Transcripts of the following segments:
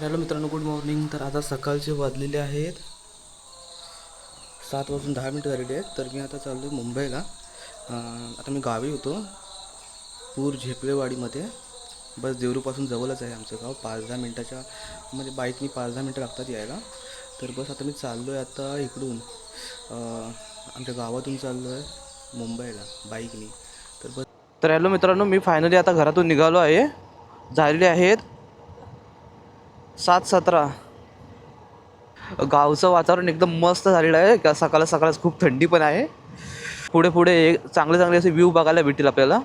Hello मित्रांनो good morning तर आता सकाळचे वाजलेले आहेत. सात वाजून दहा मिनटं झालेली आहेत. तर मी आता चाललो आहे मुंबईला आता मी गावी होतो. पूर झेपलेवाडीमध्ये. बस देवरूपासून जवळच आहे आमचं गाव. पाच दहा मिनटाच्या म्हणजे बाईकनी पाच दहा मिनटं लागतात यायला. तर बस आता मी चाललो आहे आता इकडून. आमच्या गावातून चाललो आहे मुंबईला बाईकनी. तर बस तर हॅलो मित्रांनो मी फायनली आता घरातून निघालो आहे. झालेले आहेत. सात सतरा गावचं वातावरण एकदम मस्त झालेलं आहे. का सकाळ सकाळच खूप थंडी पण आहे. पुढे पुढे एक चांगले चांगले असे व्ह्यू बघायला भेटतील आपल्याला.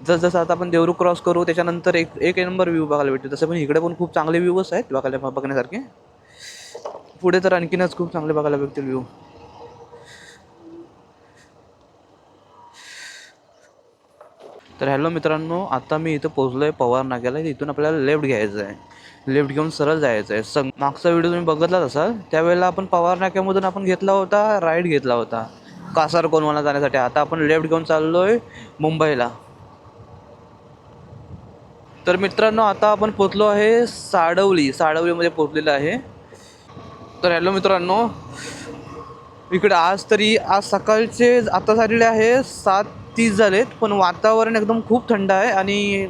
जसं आता आपण देवरू क्रॉस करू त्याच्यानंतर एक एक नंबर व्ह्यू बघायला भेटतील. तसं पण इकडे पण खूप चांगले व्ह्यूज आहेत बघायला बघण्यासारखे. पुढे तर आणखीनच खूप चांगले बघायला भेटतील व्ह्यू. तर हॅलो मित्रांनो आता मी इथं पोहोचलो आहे पवार नाक्याला. इथून आपल्याला लेफ्ट घ्यायचं आहे लेफ्ट घेऊन सरळ जायचं आहे. सग मागचा व्हिडिओ तुम्ही बघितलाच असाल? त्यावेळेला आपण पवार नाक्यामधून आपण घेतला होता राईट घेतला होता. कासार कोणवाला जाण्यासाठी. आता आपण लेफ्ट घेऊन चाललो आहे मुंबईला. तर मित्रांनो आता आपण पोचलो आहे साडवली. साडवलीमध्ये पोचलेलं आहे. तर हॅलो मित्रांनो इकडे आज तरी आज सकाळचे आता झालेले आहे सात तीस झालेत पण वातावरण एकदम खूप थंड आहे आणि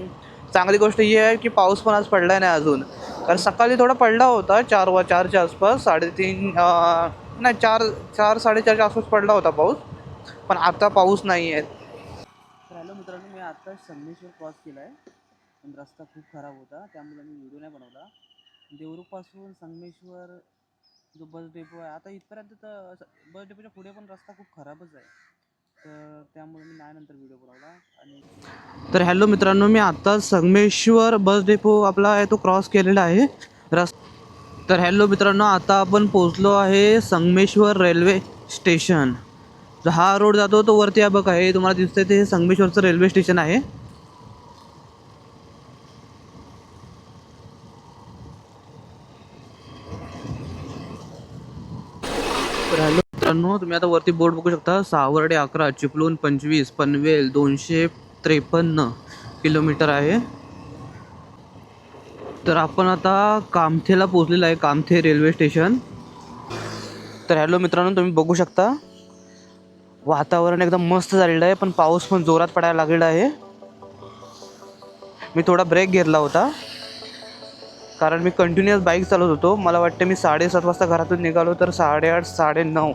चांगली गोष्ट ही आहे की पाऊस पण आज पडला नाही अजून. कारण सकाळी थोडा पडला होता चार वा चारच्या आसपास साडेतीन नाही चार चार साडेचारच्या आसपास पडला होता पाऊस पण आता पाऊस नाही आहे. तर हॅलो मित्रांनो मी आत्ता संगमेश्वर क्रॉस केला आहे पण रस्ता खूप खराब होता त्यामुळे मी व्हिडिओ नाही बनवला. देवरूपासून संगमेश्वर जो बस डेपो आहे आता इथपर्यंत तर बस डेपोच्या पुढे पण रस्ता खूप खराबच आहे. तर त्यामुळे मी नाही नंतर व्हिडिओ बनवला. आणि तर हॅलो मित्रांनो मी आता संगमेश्वर बस डेपो आपला आहे तो क्रॉस केलेला आहे. रस तर हॅलो मित्रांनो आता आपण पोचलो आहे संगमेश्वर रेल्वे स्टेशन हा रोड जातो तो वरती हा बघ. आहे तुम्हाला दिसतंय ते संगमेश्वरचं रेल्वे स्टेशन आहे तर हॅलो मित्रांनो तुम्ही आता वरती बोर्ड बघू शकता. सावर्डे अकरा चिपलून पंचवीस पनवेल दोनशे त्रेपन्न किलोमीटर आहे. तर आपण आता कामथेला पोचलेलं आहे कामथे रेल्वे स्टेशन. तर हॅलो मित्रांनो तुम्ही बघू शकता. वातावरण एकदम मस्त झालेलं आहे पण पाऊस पण जोरात पडायला लागलेला आहे. मी थोडा ब्रेक घेतला होता. कारण मी कंटिन्युअस बाईक चालवत होतो. मला वाटतं मी साडेसात वाजता घरातून निघालो तर साडेआठ साडेनऊ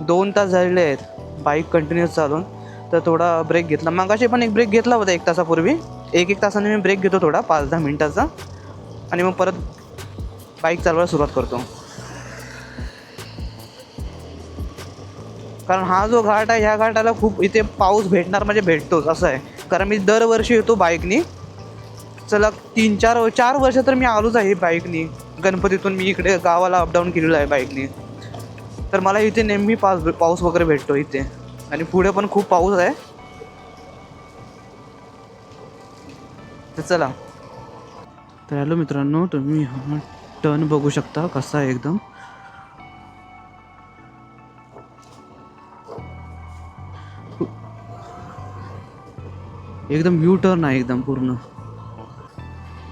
दोन तास झालेले आहेत. बाईक कंटिन्यूस चालून. तर थोडा ब्रेक घेतला. मागाशी पण एक ब्रेक घेतला होता एक तासापूर्वी. एक एक तासाने मी ब्रेक घेतो थोडा पाच दहा मिनटाचा. आणि मग परत बाईक चालवायला सुरुवात करतो. कारण हा जो घाट आहे ह्या घाटाला खूप इथे पाऊस भेटणार म्हणजे भेटतोच असं आहे. कारण मी दरवर्षी येतो बाईकनी. चला तीन चार चार वर्ष तर मी आलोच आहे बाईकनी. गणपतीतून मी इकडे गावाला अपडाऊन केलेलं आहे बाईकनी. तर मला इथे नेहमी पाऊस पाऊस वगैरे भेटतो इथे. आणि पुढे पण खूप पाऊस आहे. तर चला. तर हॅलो मित्रांनो तुम्ही हा टर्न बघू शकता कसा आहे एकदम. एकदम यू टर्न आहे एकदम पूर्ण.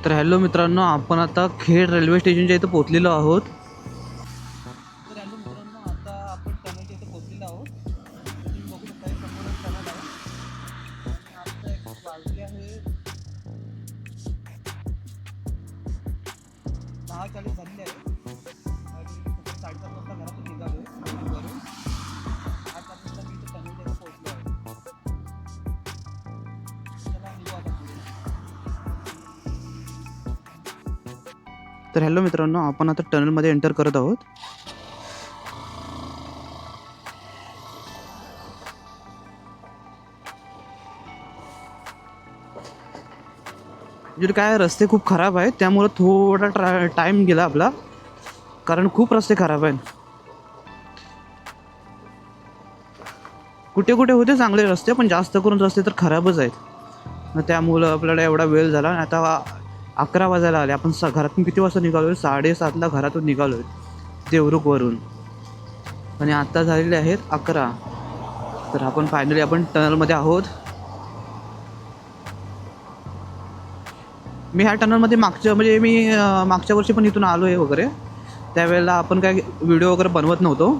तर हॅलो मित्रांनो आपण आता खेड रेल्वे स्टेशनच्या इथं पोचलेलो आहोत. मित्रांनो आपण आता टनलमध्ये एंटर करत आहोत. म्हणजे काय रस्ते खूप खराब आहेत. त्यामुळं थोडा ट्रा टाईम गेला आपला. कारण खूप रस्ते खराब आहेत. कुठे कुठे होते चांगले रस्ते पण जास्त करून रस्ते तर खराबच आहेत. मग त्यामुळं आपल्याला एवढा वेळ झाला. आता अकरा वाजायला आले. आपण स घरातून किती वाजता निघालो आहे साडेसातला घरातून निघालो आहे देवरुखवरून आणि आत्ता झालेले आहेत अकरा. तर आपण फायनली आपण टनलमध्ये आहोत. मी ह्या टनलमध्ये मागच्या म्हणजे मी मागच्या वर्षी पण इथून आलो आहे वगैरे. त्यावेळेला आपण काय व्हिडिओ वगैरे बनवत नव्हतो.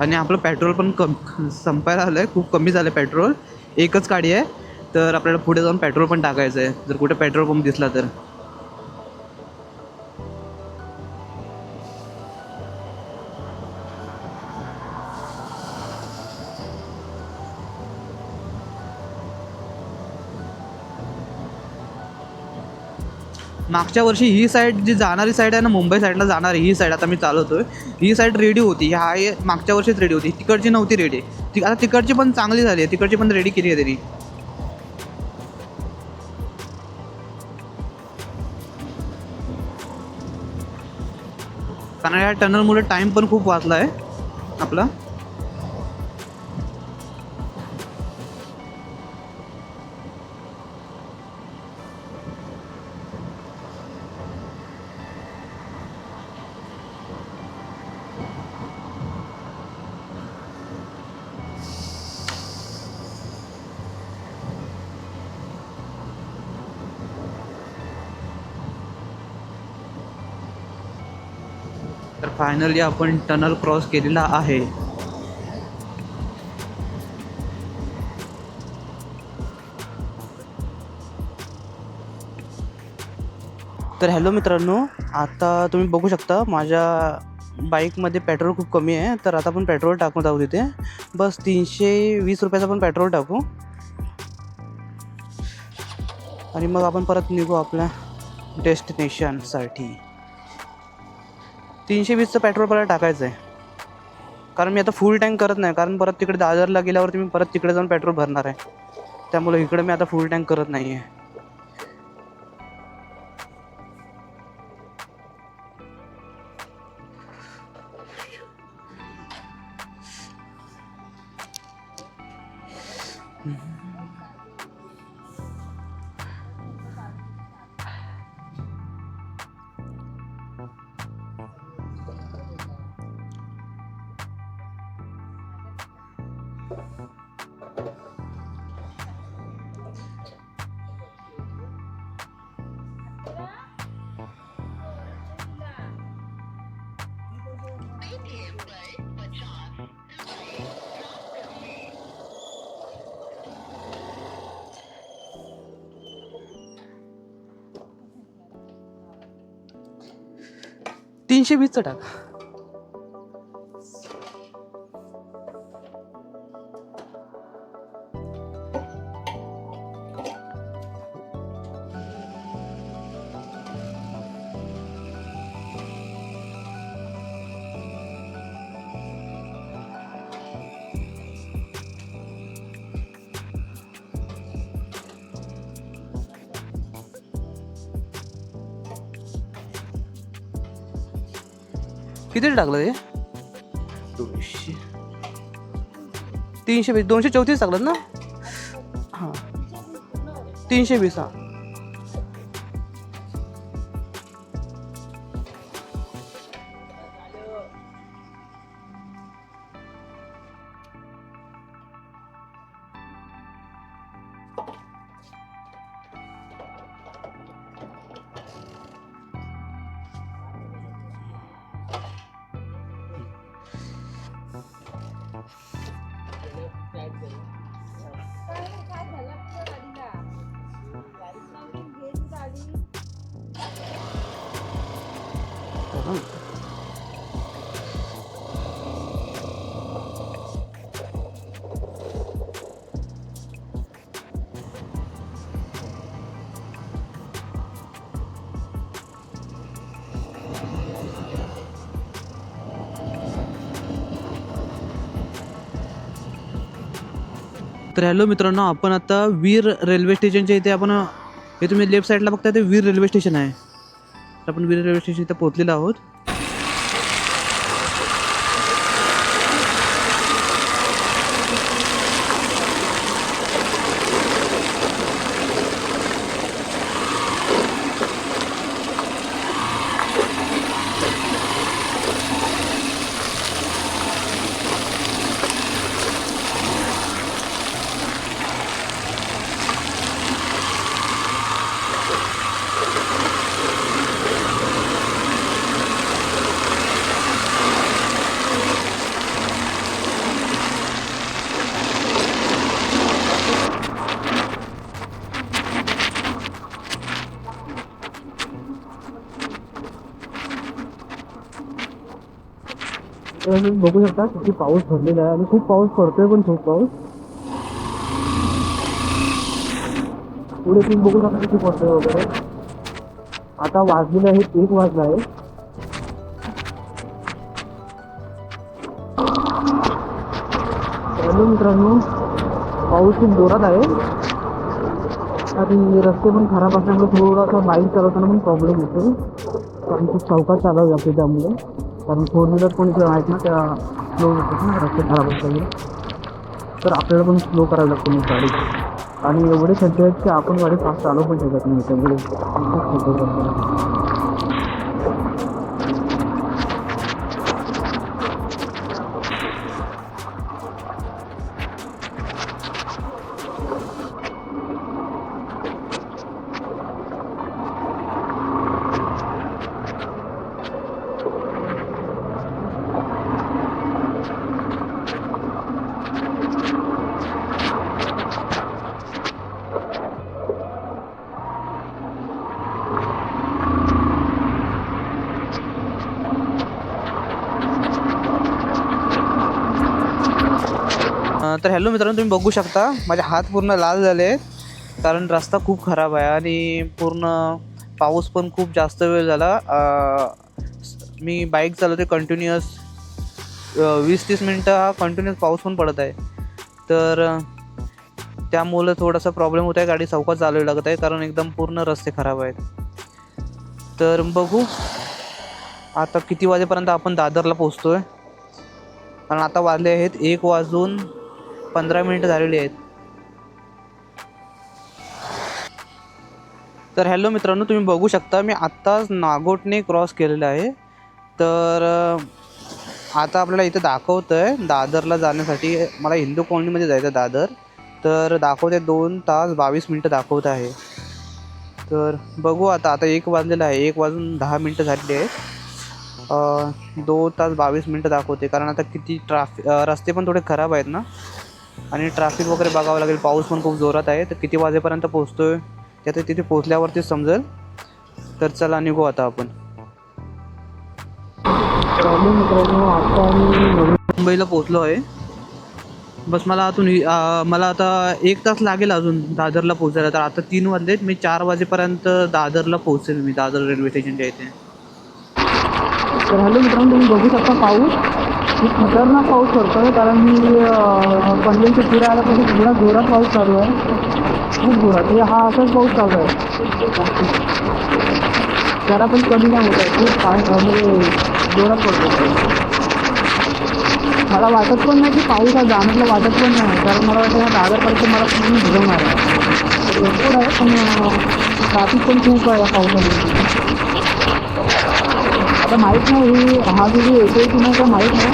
आणि आपलं पेट्रोल पण कम संपायला आलं आहे खूप कमी झालं आहे पेट्रोल. एकच गाडी आहे तर आपल्याला पुढे जाऊन पेट्रोल पण टाकायचं आहे जर कुठे पेट्रोल पंप दिसला तर. मागच्या वर्षी ही साईड जी जाणारी साईड आहे ना मुंबई साईडला जाणारी ही साईड आता मी चालवतोय. ही साईड रेडी होती. हा मागच्या वर्षीच रेडी होती. तिकडची नव्हती रेडी. ती आता तिकडची पण चांगली झाली आहे. तिकडची पण रेडी केली आहे त्यांनी. कारण या टनलमुळे टाईम पण खूप वाचला आहे आपला. फायनली आपण टनल क्रॉस केलेला आहे. तर हॅलो मित्रांनो आता तुम्ही बघू शकता माझ्या बाईकमध्ये पेट्रोल खूप कमी आहे तर आता आपण पेट्रोल टाकून जाऊ तिथे. बस तीनशे वीस रुपयाचं आपण पेट्रोल टाकू. आणि मग आपण परत निघू आपल्या डेस्टिनेशनसाठी. तीनशे वीसचं पेट्रोल मला टाकायचं आहे. कारण मी आता फुल टँक करत नाही. कारण परत तिकडे दादरला गेल्यावरती मी परत तिकडे जाऊन पेट्रोल भरणार आहे. त्यामुळे इकडे मी आता फुल टँक करत नाही आहे तीनशे वीसचं टाक किती टाकलं ते? दोनशे. तीनशे वीस दोनशे चौतीस टाकलं ना? हां. तीनशे वीस हां. तर हॅलो मित्रांनो आपण आता वीर रेल्वे स्टेशनच्या इथे आपण हे तुम्ही लेफ्ट साईडला बघता ते वीर रेल्वे स्टेशन आहे. आपण विरार रेल्वे स्टेशन इथं पोहोचलेलो आहोत. तर तुम्ही बघू शकता किती पाऊस भरलेला आहे आणि खूप पाऊस पडतोय पण खूप पाऊस. पुढे तुम्ही बघू शकता किती पडतोय वगैरे. आता वाजलेलं आहे एक वाजला आहे. मित्रांनो पाऊस खूप जोरात आहे. आणि रस्ते पण खराब असल्यामुळे थोडासा बाईक चालवताना पण प्रॉब्लेम होतो. कारण खूप चौकात चालवावी लागते त्यामुळे. कारण फोर व्हीलर कोणी जे आहेत ना त्या स्लो होतात ना रस्ते खराब असल्यामुळे तर आपल्याला पण स्लो करावी लागतो मग गाडी. आणि एवढे सध्या आहेत की आपण गाडी फास्ट चालवू पण शकत नाही. त्यामुळे हॅलो मित्रांनो तुम्ही बघू शकता माझे हात पूर्ण लाल झाले कारण रस्ता खूप खराब आहे आणि पूर्ण पाऊस पण खूप जास्त वेळ झाला. मी बाईक चालवते कंटिन्युअस वीस तीस मिनटं हा कंटिन्युअस पाऊस पण पडत आहे. तर त्यामुळं थोडासा प्रॉब्लेम होत आहे गाडी चौकात चालवावी लागत आहे कारण एकदम पूर्ण रस्ते खराब आहेत. तर बघू आता किती वाजेपर्यंत आपण दादरला पोचतोय कारण आता वाजले आहेत एक वाजून पंधरा मिनिटं झालेली आहेत. तर हॅलो मित्रांनो तुम्ही बघू शकता मी आत्ताच नागोटने क्रॉस केलेलं आहे. तर आता आपल्याला इथं दाखवतं आहे दादरला जाण्यासाठी. मला हिंदू कॉलनीमध्ये जायचं आहे दादर. तर दाखवते दोन तास बावीस मिनटं दाखवत आहे. तर बघू आता आता एक वाजलेलं आहे. एक वाजून दहा मिनटं झालेली आहेत. दोन तास बावीस मिनटं दाखवते कारण आता किती ट्राफिक रस्ते पण थोडे खराब आहेत ना. आणि ट्रॅफिक वगैरे बघावं लागेल. पाऊस पण खूप जोरात आहे. तर किती वाजेपर्यंत पोहोचतोय? ते आता तिथे पोहोचल्यावरतीच समजेल. तर चला निघू आता आपण. मुंबईला पोहोचलो आहे. बस मला आतून अ, मला आता एक तास लागेल अजून दादरला पोहोचायला. तर आता तीन वाजलेत. मी चार वाजेपर्यंत दादरला पोहोचेल मी दादर रेल्वे स्टेशनच्या इथे. तर हॅलो मित्रांनो तुम्ही बघू शकता पाऊस? खूप खतरनाक पाऊस पडतोय कारण मी अं, पनवेलच्या पुढे आल्यापासून थोडा जोरात पाऊस चालू आहे. खूप जोरात. म्हणजे हा असाच पाऊस चालू आहे. जरा पण कमी नाही होत आहे. खूप पाय म्हणजे जोरात पडतो मला वाटत पण नाही की पाऊस हा जाण्याला वाटत पण नाही. कारण मला वाटतं ह्या दादरपर्यंत मला पूर्ण भिजवणार आहे. भरपूर आहे पण ट्राफिक पण खूप आहे या पावसामध्ये आता माहीत नाही ही हा जो येतोय की नाही काय माहीत नाही.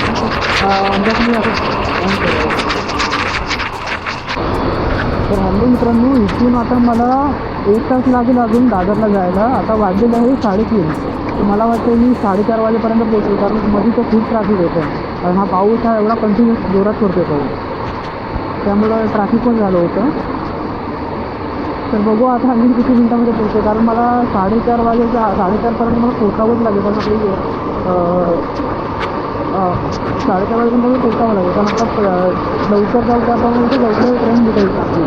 अं, असं तर हॅलो मित्रांनो इथून आता मला एक तास लागेल अजून दादरला जायला. आता वाजलेलं आहे साडेतीन. तर मला वाटतं मी साडेचार वाजेपर्यंत पोहोचेल कारण मध्ये तर खूप ट्रॅफिक होतं. कारण हा पाऊस हा एवढा कंटिन्युअस जोरात पडतो पाऊस. त्यामुळं ट्रॅफिक पण झालं होतं. तर बघू आता आम्ही किती मिनटामध्ये पोहोचतो कारण मला साडेचार वाजेच्या साडेचारपर्यंत मला पोचावंच लागेल. कारण आपली साडेचार वाजेपर्यंत मला पोचावं लागेल. कारण आता लवकर जाऊ त्याप्रमाणे लवकर ट्रेन भेटेल. आपली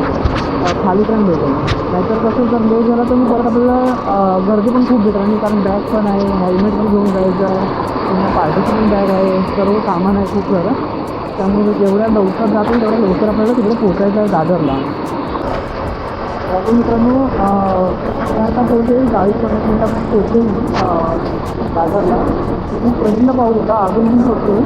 खाली ट्रेन भेटेल. नाहीतर कसं जर लेट झाला तर मी परत आपल्याला गर्दी पण खूप भेटेल. आणि कारण बॅग पण आहे हेल्मेट पण घेऊन जायचं आहे. पुन्हा पार्टीची पण बॅग आहे. सर्व सामान आहे खूप सारं. त्यामुळे जेवढ्या लवकर जातील तेवढ्या लवकर आपल्याला तिकडे पोचायचं आहे दादरला. तर मित्रांनो आता पोहोचेल चाळीस पन्नास मिनिटात पोहोचेल खूप प्रचंड पाऊस होता अजून पण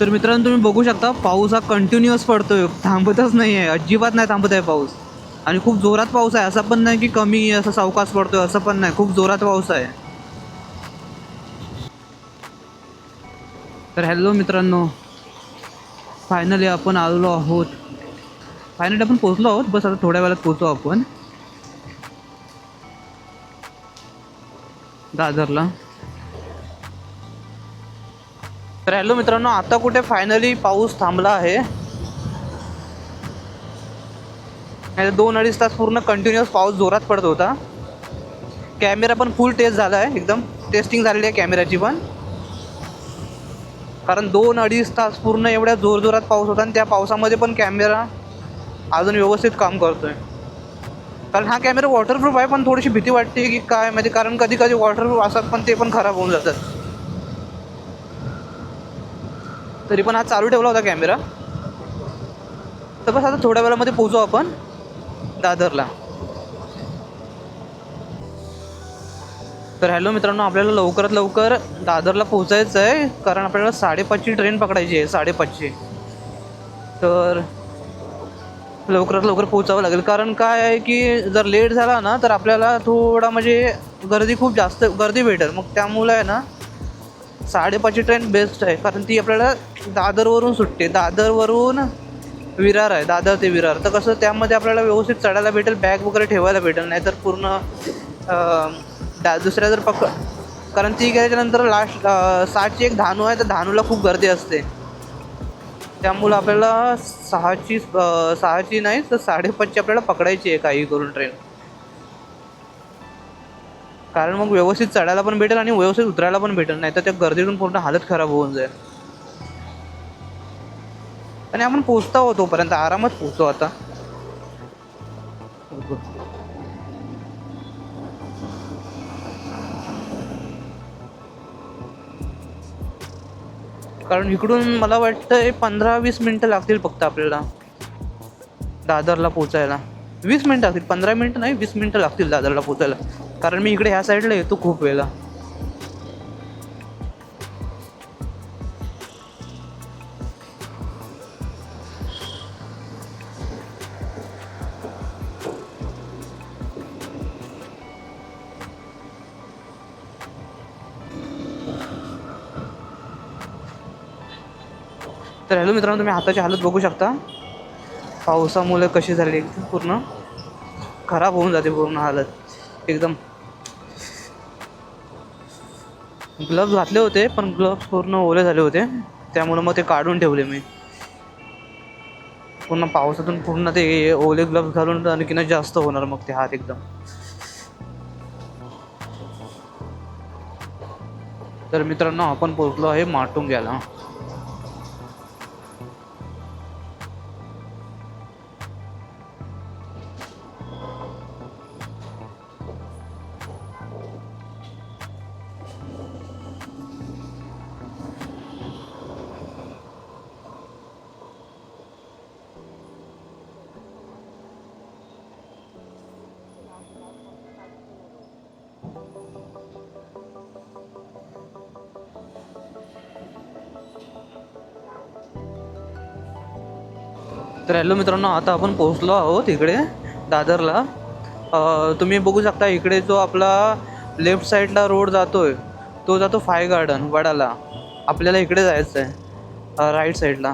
तर मित्रांनो तुम्ही बघू शकता पाऊस हा कंटिन्युअस पडतोय. थांबतच नाही आहे अजिबात नाही थांबत आहे पाऊस. आणि खूप जोरात पाऊस आहे. असं पण नाही की कमी असं सावकाश पडतोय असं पण नाही. खूप जोरात पाऊस आहे. तर हॅलो मित्रांनो. फायनली आपण आलेलो आहोत. फायनली आपण पोचलो आहोत. बस आता थोड्या वेळात पोहोचू आपण. दादरला तर हॅलो मित्रांनो आता कुठे फायनली पाऊस थांबला आहे? नाही तर दोन अडीच तास पूर्ण कंटिन्युअस पाऊस जोरात पडत होता. कॅमेरा पण फुल टेस्ट झाला आहे एकदम टेस्टिंग झालेली आहे कॅमेऱ्याची पण. कारण दोन अडीच तास पूर्ण एवढ्या जोरजोरात पाऊस होता आणि त्या पावसामध्ये पण कॅमेरा अजून व्यवस्थित काम करतोय. कारण हा कॅमेरा वॉटरप्रूफ आहे पण थोडीशी भीती वाटते की काय म्हणजे कारण कधी कधी वॉटरप्रूफ असतात पण ते पण खराब होऊन जातात. तरी पण हा चालू ठेवला होता कॅमेरा तर बस आता थोड्या वेळामध्ये पोहोचू आपण दादरला. तर हॅलो मित्रांनो आपल्याला लवकरात लवकर दादरला पोहोचायचं आहे कारण आपल्याला साडेपाचची ट्रेन पकडायची आहे साडेपाचची. तर लवकरात लवकर पोहोचावं लागेल. कारण काय आहे की जर लेट झाला ना तर आपल्याला थोडा म्हणजे गर्दी खूप जास्त गर्दी भेटेल. मग त्यामुळं आहे ना साडेपाचची ट्रेन बेस्ट आहे. कारण ती आपल्याला दादरवरून सुटते. दादरवरून विरार आहे. दादर ते विरार. तर कसं त्यामध्ये आपल्याला व्यवस्थित चढायला भेटेल बॅग वगैरे ठेवायला भेटेल. नाहीतर पूर्ण दा दुसऱ्या जर पकड कारण ती गेल्याच्यानंतर लास्ट साठची एक धानू आहे तर धानूला खूप गर्दी असते. त्यामुळं आपल्याला सहाची सहाची नाही तर साडेपाचची आपल्याला पकडायची आहे काही करून ट्रेन कारण मग व्यवस्थित चढायला पण भेटेल आणि व्यवस्थित उतरायला पण भेटेल नाही तर त्या गर्दीतून पूर्ण हालत खराब होऊन जाईल. आणि आपण पोचता हो तोपर्यंत आरामात पोचतो आता. कारण इकडून मला वाटतं पंधरा वीस मिनटं लागतील फक्त आपल्याला. दादरला पोचायला वीस मिनटं लागतील. पंधरा मिनटं नाही वीस मिनटं लागतील दादरला पोचायला कारण मी इकडे ह्या साईडला येतो खूप वेळेला. हॅलो मित्रांनो तुम्ही हाताची हालत बघू शकता. पावसामुळे कशी झाली एकदम पूर्ण खराब होऊन जाते पूर्ण हालत. एकदम. ग्लव्स घातले होते पण ग्लव्स पूर्ण ओले झाले होते. त्यामुळे मग ते काढून ठेवले मी. पूर्ण पावसातून पूर्ण ते ओले ग्लव्स घालून आणखीन जास्त होणार मग ते हात एकदम. तर मित्रांनो आपण पोहोचलो आहे माटुंग्याला. तर हॅलो मित्रांनो आता आपण पोहोचलो आहोत इकडे दादरला. तुम्ही बघू शकता इकडे जो आपला लेफ्ट साईडला रोड जातोय तो जातो फाय गार्डन वडाला. आपल्याला इकडे जायचं आहे राईट साईडला.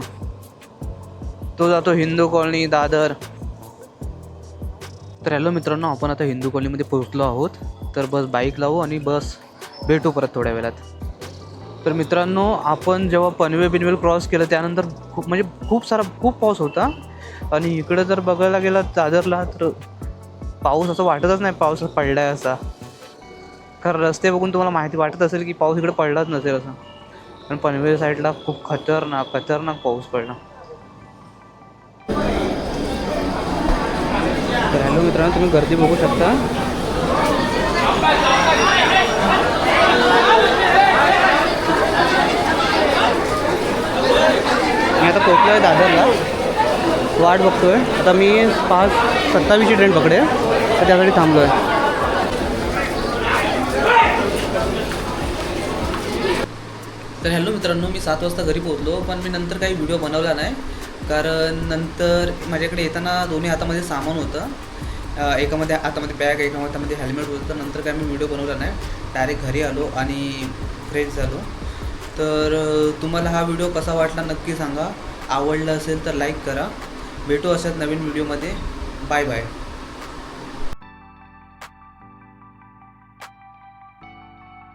तो जातो हिंदू कॉलनी दादर. तर हॅलो मित्रांनो आपण आता हिंदू कॉलनीमध्ये पोहोचलो आहोत. तर बस बाईक लावू आणि बस भेटू परत थोड्या वेळात. तर मित्रांनो आपण जेव्हा पनवे बिनवेल क्रॉस केलं त्यानंतर खूप म्हणजे खूप सारा खूप पाऊस होता. आणि इकडं जर बघायला गेला दादरला तर पाऊस असं वाटतच नाही पाऊस पडला आहे असा. कारण रस्ते बघून तुम्हाला माहिती वाटत असेल की पाऊस इकडे पडलाच नसेल असं. पण पनवेल साईडला खूप खतरनाक खतरनाक पाऊस पडला. तर हॅलो मित्रांनो तुम्ही गर्दी बघू शकता. आता पोचलो आहे दादरला. वाट बघतोय. आता मी पाच सत्तावीसची ट्रेन पकडे. तर त्यासाठी थांबलो आहे तर हॅलो मित्रांनो मी सात वाजता घरी पोहोचलो पण मी नंतर काही व्हिडिओ बनवला नाही. कारण नंतर माझ्याकडे येताना दोन्ही हातामध्ये सामान होतं. एकामध्ये हातामध्ये बॅग एका हातामध्ये हेल्मेट होतं. नंतर काय मी व्हिडिओ बनवला नाही. डायरेक्ट घरी आलो आणि फ्रेश झालो तर तुम्हाला हा व्हिडिओ कसा वाटला नक्की सांगा. आवडला असेल तर लाईक करा. भेटू अशाच नवीन व्हिडिओमध्ये. Bye bye